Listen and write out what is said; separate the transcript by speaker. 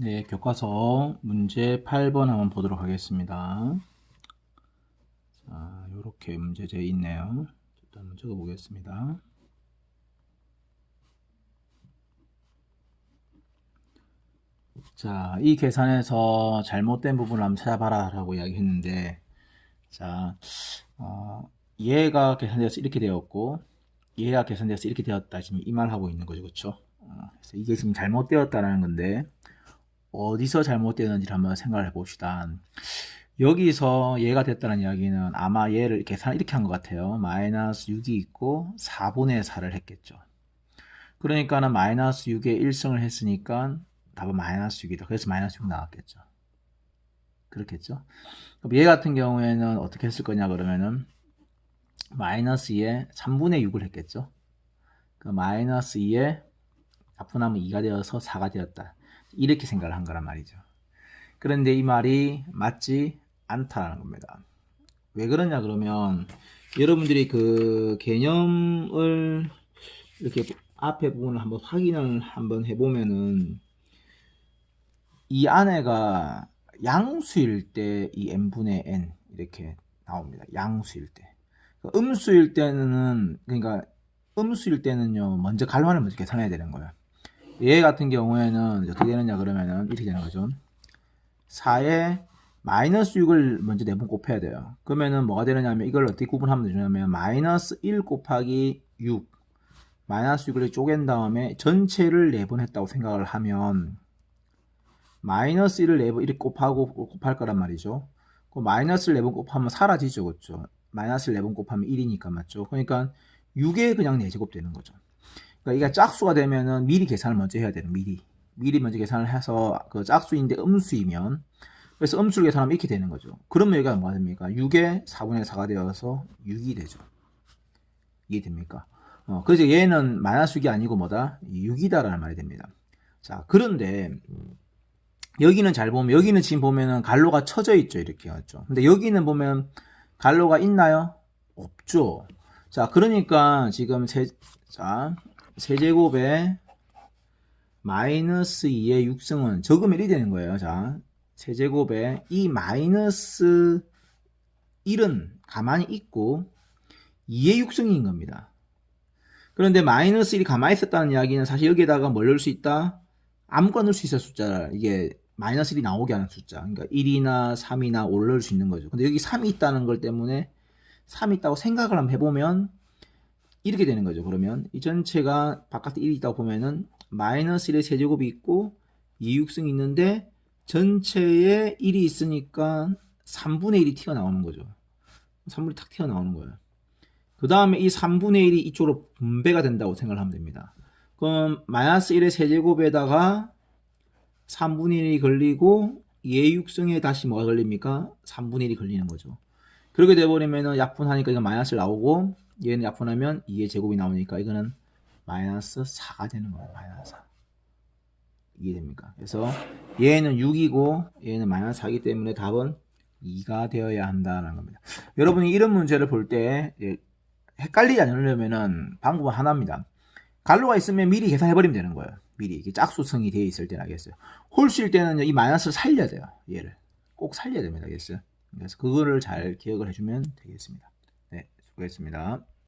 Speaker 1: 네, 교과서 문제 8번 한번 보도록 하겠습니다. 자, 요렇게 문제제 있네요. 일단 한번 적어 보겠습니다. 자, 이 계산에서 잘못된 부분을 한번 찾아봐라 라고 이야기했는데, 자, 어, 얘가 계산되어서 이렇게 되었고, 얘가 계산되어서 이렇게 되었다. 지금 이 말 하고 있는 거죠. 그렇죠? 어, 그래서 이게 지금 잘못되었다라는 건데, 어디서 잘못되는지 한번 생각을 해봅시다. 여기서 얘가 됐다는 이야기는 아마 얘를 계산 이렇게 한 것 같아요. 마이너스 6이 있고 4분의 4를 했겠죠. 그러니까는 마이너스 6에 1승을 했으니까 답은 마이너스 6이다. 그래서 마이너스 6 나왔겠죠. 그렇겠죠. 그럼 얘 같은 경우에는 어떻게 했을 거냐 그러면은 마이너스 2에 3분의 6을 했겠죠. 그 마이너스 2에 나분하면 2가 되어서 4가 되었다. 이렇게 생각을 한 거란 말이죠. 그런데 이 말이 맞지 않다는 겁니다. 왜 그러냐 그러면 여러분들이 그 개념을 이렇게 앞에 부분을 한번 확인을 한번 해보면은 이 안에가 양수일 때 이 n분의 n 이렇게 나옵니다. 양수일 때. 그 음수일 때는 그러니까 음수일 때는요 먼저 갈환을 먼저 계산해야 되는 거예요. 얘 같은 경우에는 어떻게 되느냐 그러면은 이렇게 되는 거죠. 4에 마이너스 6을 먼저 4번 곱해야 돼요. 그러면은 뭐가 되느냐면 이걸 어떻게 구분하면 되냐면 마이너스 1 곱하기 6 마이너스 6을 쪼갠 다음에 전체를 4번 했다고 생각을 하면 마이너스 1을 4번 이렇게 곱하고 곱할 거란 말이죠. 그 마이너스를 4번 곱하면 사라지죠. 그렇죠? 마이너스를 4번 곱하면 1이니까 맞죠? 그러니까 6에 그냥 4제곱 되는 거죠. 그러니까 이게 짝수가 되면은 미리 계산을 먼저 해야 되는 미리 미리 먼저 계산을 해서 그 짝수인데 음수이면 그래서 음수를 계산하면 이렇게 되는 거죠. 그러면 여기가 뭐가 됩니까? 6에 4분의 4가 되어서 6이 되죠. 이해됩니까? 어, 그래서 얘는 마이너스 6이 아니고 뭐다? 6이다라는 말이 됩니다. 자, 그런데 여기는 잘 보면 여기는 지금 보면은 갈로가 쳐져 있죠. 이렇게 맞죠. 근데 여기는 보면 갈로가 있나요? 없죠. 자, 그러니까 지금 세, 자, 세제곱에 마이너스 2의 6승은 적으면 1이 되는 거예요. 자, 세제곱에 이 마이너스 1은 가만히 있고 2의 6승인 겁니다. 그런데 마이너스 1이 가만히 있었다는 이야기는 사실 여기에다가 뭘 넣을 수 있다? 아무거나 넣을 수 있어 숫자. 이게 마이너스 1이 나오게 하는 숫자. 그러니까 1이나 3이나 5를 넣을 수 있는 거죠. 근데 여기 3이 있다는 걸 때문에 3이 있다고 생각을 한번 해보면 이렇게 되는 거죠. 그러면 이 전체가 바깥에 1이 있다고 보면은 마이너스 1의 세제곱이 있고 2육승이 있는데 전체에 1이 있으니까 3분의 1이 튀어나오는 거죠. 3분의 1이 탁 튀어나오는 거예요. 그 다음에 이 3분의 1이 이쪽으로 분배가 된다고 생각을 하면 됩니다. 그럼 마이너스 1의 세제곱에다가 3분의 1이 걸리고 2의 육승에 다시 뭐가 걸립니까? 3분의 1이 걸리는 거죠. 그렇게 돼버리면 약분하니까 이거 마이너스 나오고 얘는 약분하면 2의 제곱이 나오니까 이거는 마이너스 4가 되는 거예요. 마이너스 4. 이해됩니까? 그래서 얘는 6이고 얘는 마이너스 4이기 때문에 답은 2가 되어야 한다는 겁니다. 여러분이 이런 문제를 볼 때 헷갈리지 않으려면 방법은 하나입니다. 갈로가 있으면 미리 계산해버리면 되는 거예요. 미리 이게 짝수성이 되어 있을 때는 알겠어요. 홀수일 때는 이 마이너스를 살려야 돼요. 얘를 꼭 살려야 됩니다. 알겠어요? 그래서 그거를 잘 기억을 해주면 되겠습니다. 네, 수고했습니다.